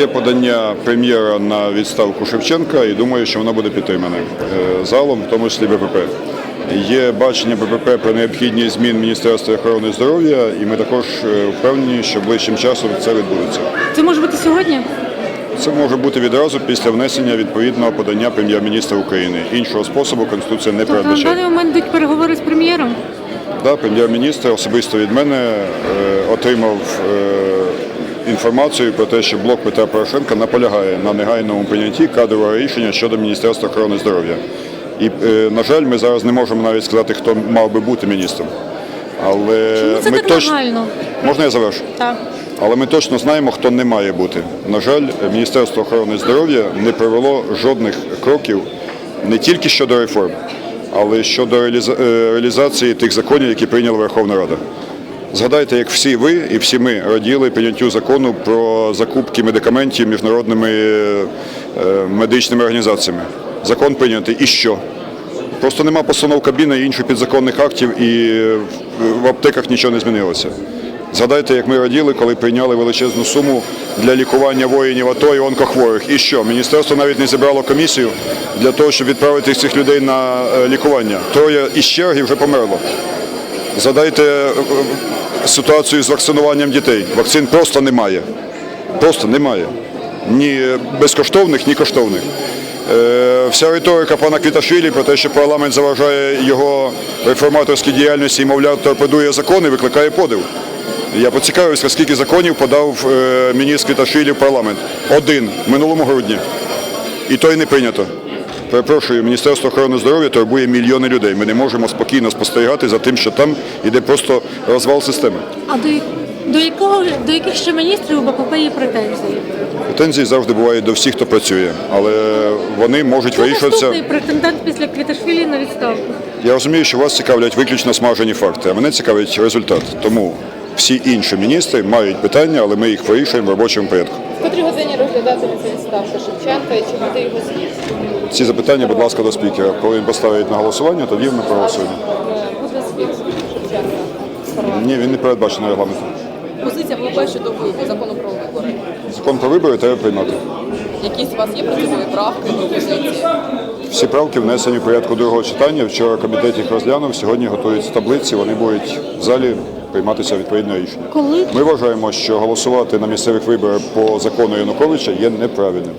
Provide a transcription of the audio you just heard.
Є подання прем'єра на відставку Шевченка і думаю, що воно буде підтримане е, залом, в тому числі БПП. Є бачення БПП про необхідність змін Міністерства охорони здоров'я, і ми також е, впевнені, що ближчим часом це відбудеться. Це може бути сьогодні? Це може бути відразу після внесення відповідного подання прем'єр-міністра України. Іншого способу Конституція не Тобто на передбачає. даний момент йдуть переговори з прем'єром. Да, прем'єр-міністр особисто від мене е, отримав е, інформацію про те, що блок Петра Порошенка наполягає на негайному прийнятті кадрового рішення щодо Міністерства охорони здоров'я. І, е, на жаль, ми зараз не можемо навіть сказати, хто мав би бути міністром. Але Чому це ми так нагально? можна я завершу? Так. Але ми точно знаємо, хто не має бути. На жаль, Міністерство охорони здоров'я не провело жодних кроків не тільки щодо реформ, але й щодо е, реалізації тих законів, які прийняла Верховна Рада. Згадайте, як всі ви і всі ми раділи прийняттю закону про закупки медикаментів міжнародними е, е, медичними організаціями. Закон прийнятий. І що? Просто нема постанов Кабміна і інших підзаконних актів, і в- в аптеках нічого не змінилося. Згадайте, як ми раділи, коли прийняли величезну суму для лікування воїнів АТО і онкохворих. І що? Міністерство навіть не зібрало комісію для того, щоб відправити цих людей на е, лікування. Троє із черги вже померло. Згадайте е, е, ситуацію з вакцинуванням дітей. Вакцин просто немає. Просто немає. Ні безкоштовних, ні коштовних. Е, Вся риторика пана Квіташвілі про те, що парламент заважає його реформаторській діяльності і, мовляв, торпедує закони, викликає подив. Я поцікавився, скільки законів подав міністр Квіташвілі в парламент. Один минулому грудні. І то й не прийнято. Перепрошую, Міністерство охорони здоров'я турбує мільйони людей. Ми не можемо спокійно спостерігати за тим, що там іде просто розвал системи. А до, до якого до яких ще міністрів у БПП є претензії? Претензії завжди бувають до всіх, хто працює, але вони можуть Хто вирішуватися. претендент після Квіташвілі на відставку? Я розумію, що вас цікавлять виключно смажені факти, а мене цікавить результат. Тому всі інші міністри мають питання, але ми їх вирішуємо в робочому порядку. Котрій годині розглядатиметься відставка Шевченка і чи буде його з'їзд? Ці запитання, будь ласка, до спікера. Коли він поставить на голосування, тоді ми проголосуємо. Е, Буде спікер Шевченка. Ні, він не передбачений регламентом. Позиція ВВП щодо вибору, закону про вибори. Закон про вибори треба приймати. Якісь у вас є принципові правки, пропозиції? Всі правки внесені в порядку другого читання. Вчора комітет їх розглянув. Сьогодні готуються таблиці. Вони будуть в залі прийматися відповідне рішення. Коли Ми вважаємо, що голосувати на місцевих виборах по закону Януковича є неправильним.